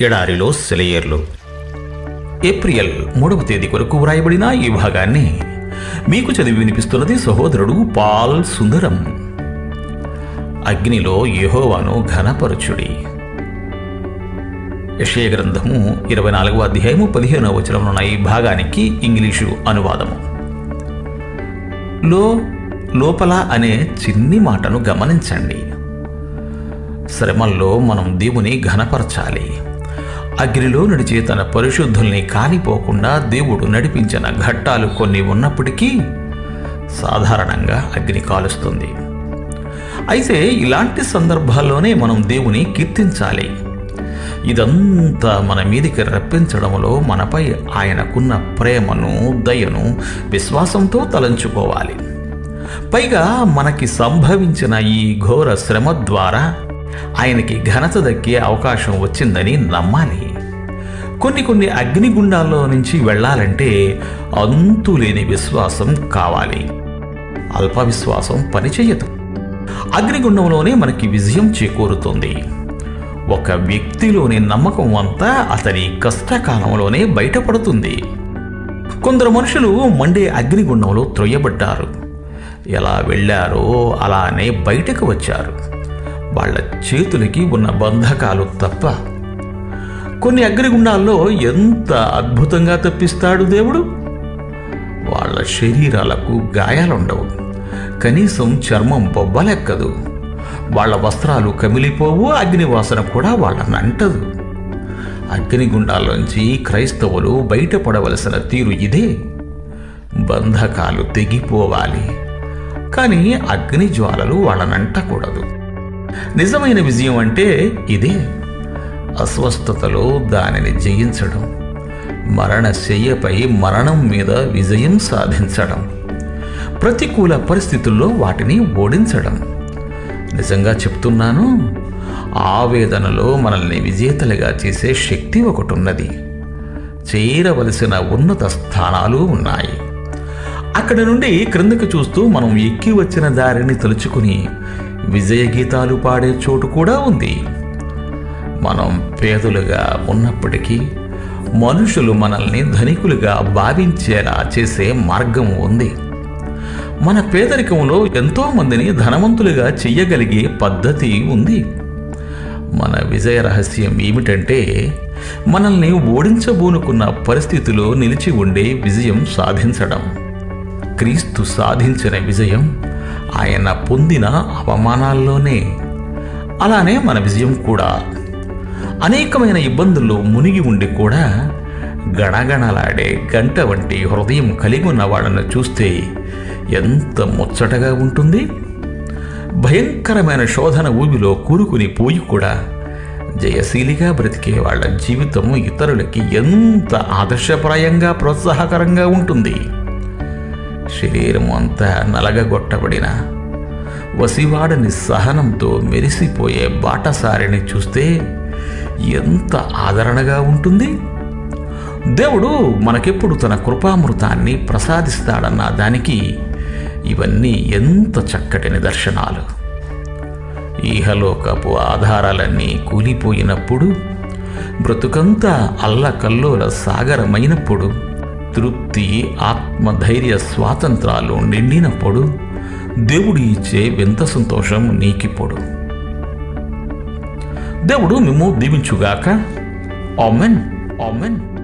ఎడారిలో సెలయేర్లు. ఏప్రిల్ మూడవ తేదీ కొరకు వ్రాయబడిన ఈ భాగాన్ని మీకు చదివి వినిపిస్తున్నది సహోదరుడు పాల్ సుందరం. అగ్నిలో యెహోవాను ఘనపరచుడి. యషయ గ్రంథము ఇరవై నాలుగవ అధ్యాయము పదిహేనవ వచనంలో ఈ భాగానికి ఇంగ్లీషు అనువాదము. లో లోపల అనే చిన్ని మాటను గమనించండి. శ్రమల్లో మనం దేవుని ఘనపరచాలి. అగ్నిలో నడిచే తన పరిశుద్ధుల్ని కాలిపోకుండా దేవుడు నడిపించిన ఘట్టాలు కొన్ని ఉన్నప్పటికీ సాధారణంగా అగ్ని కాలుస్తుంది. అయితే ఇలాంటి సందర్భాల్లోనే మనం దేవుని కీర్తించాలి. ఇదంతా మన మీదికి రప్పించడంలో మనపై ఆయనకున్న ప్రేమను దయను విశ్వాసంతో తలంచుకోవాలి. పైగా మనకి సంభవించిన ఈ ఘోర శ్రమ ద్వారా ఆయనకి ఘనత దక్కే అవకాశం వచ్చిందని నమ్మాలి. కొన్ని కొన్ని అగ్నిగుండాల్లో నుంచి వెళ్ళాలంటే అంతులేని విశ్వాసం కావాలి. అల్ప విశ్వాసం పనిచేయదు. అగ్నిగుండంలోనే మనకి విజయం చేకూరుతుంది. ఒక వ్యక్తిలోని నమ్మకం అంతా అతని కష్టకాలంలోనే బయటపడుతుంది. కొందరు మనుషులు మండే అగ్నిగుండంలో త్రొయ్యబడ్డారు. ఎలా వెళ్ళారో అలానే బయటకు వచ్చారు. వాళ్ళ చేతులకి ఉన్న బంధకాలు తప్ప కొన్ని అగ్నిగుండాల్లో ఎంత అద్భుతంగా తప్పిస్తాడు దేవుడు? వాళ్ళ శరీరాలకు గాయాలుండవు. కనీసం చర్మం బొబ్బలెక్కదు. వాళ్ళ వస్త్రాలు కమిలిపోవు అగ్నివాసన కూడా వాళ్ళని అంటదు అగ్నిగుండాల్లోంచి క్రైస్తవులు బయటపడవలసిన తీరు ఇదే. బంధకాలు తెగిపోవాలి. కానీ అగ్ని జ్వాలలు వాళ్ళనంటకూడదు. నిజమైన విజయం అంటే ఇదే. అస్వస్థతలో దానిని జయించడం మరణశయ్యపై మరణం మీద విజయం సాధించడం ప్రతికూల పరిస్థితుల్లో వాటిని ఓడించడం. నిజంగా చెప్తున్నాను ఆవేదనలో మనల్ని విజేతలుగా చేసే శక్తి ఒకటి ఉన్నది చేరవలసిన ఉన్నత స్థానాలు ఉన్నాయి. అక్కడి నుండి క్రిందకి చూస్తూ మనం ఎక్కి వచ్చిన దారిని తలుచుకుని విజయ గీతాలు పాడే చోటు కూడా ఉంది. మనం పేదలుగా ఉన్నప్పటికీ మనుషులు మనల్ని ధనికులుగా భావించేలా చేసే మార్గం ఉంది. మన పేదరికంలో ఎంతోమందిని ధనవంతులుగా చెయ్యగలిగే పద్ధతి ఉంది. మన విజయ రహస్యం ఏమిటంటే మనల్ని ఓడించబూనుకున్న పరిస్థితిలో నిలిచి ఉండే విజయం సాధించడం. క్రీస్తు సాధించిన విజయం ఆయన పొందిన అవమానాల్లోనే. అలానే మన విజయం కూడా. అనేకమైన ఇబ్బందుల్లో మునిగి ఉండి కూడా గణగణలాడే గంట వంటి హృదయం కలిగి ఉన్న వాళ్ళను చూస్తే ఎంత ముచ్చటగా ఉంటుంది. భయంకరమైన శోధన ఊబిలో కూరుకుని పోయి కూడా జయశీలిగా బ్రతికే వాళ్ళ జీవితం ఇతరులకి ఎంత ఆదర్శప్రాయంగా ప్రోత్సాహకరంగా ఉంటుంది. శరీరం అంతా నలగగొట్టబడిన వసివాడని సహనంతో మెరిసిపోయే బాటసారిని చూస్తే ఎంత ఆదరణగా ఉంటుంది? దేవుడు మనకెప్పుడు తన కృపామృతాన్ని ప్రసాదిస్తాడన్న దానికి ఇవన్నీ ఎంత చక్కటి నిదర్శనాలు. ఈహలోకపు ఆధారాలన్నీ కూలిపోయినప్పుడు బ్రతుకంతా అల్లకల్లోల సాగరమైనప్పుడు తృప్తి ఆత్మధైర్య స్వాతంత్రాలు నిండినప్పుడు దేవుడు ఇచ్చే వింత సంతోషం నీకిప్పుడు దేవుడు మేము దీవించుగాక. ఆమెన్. ఆమెన్.